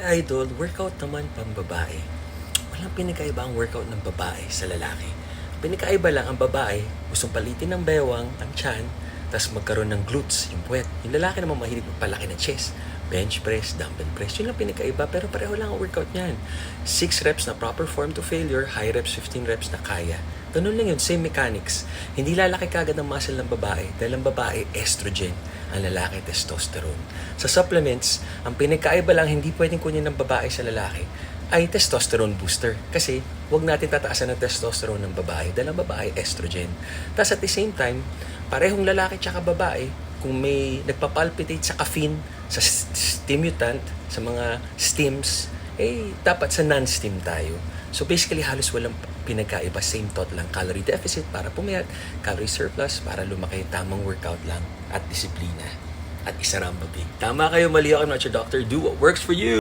Idol, workout naman pang babae. Walang pinakaiba ang workout ng babae sa lalaki. Pinakaiba lang ang babae, gustong palitin ng bewang, ang chan, tapos magkaroon ng glutes, yung puwet. Yung lalaki naman mahilig magpalaki ng chest. Bench press, dumbbell press, yun lang pinakaiba, pero pareho lang ang workout niyan. 6 reps na proper form to failure, high reps, 15 reps na kaya. Ganun lang yun, same mechanics. Hindi lalaki kagad ang muscle ng babae dahil ang babae estrogen, ang lalaki testosterone. Sa supplements, ang pinagkaiba lang hindi pwedeng kunin ng babae sa lalaki ay testosterone booster. Kasi huwag natin tataasan ng testosterone ng babae dahil ang babae estrogen. Tapos at the same time, parehong lalaki tsaka babae, kung may nagpapalpitate sa caffeine, sa st- stimulant, sa mga stims, eh dapat sa non-stim tayo. So basically halos walang pinagkaiba, same thought lang. Calorie deficit para pumayat, calorie surplus para lumaki, tamang workout lang at disiplina. At isa rin ang babig. Tama kayo, mali ako, I'm not your doctor. Do what works for you.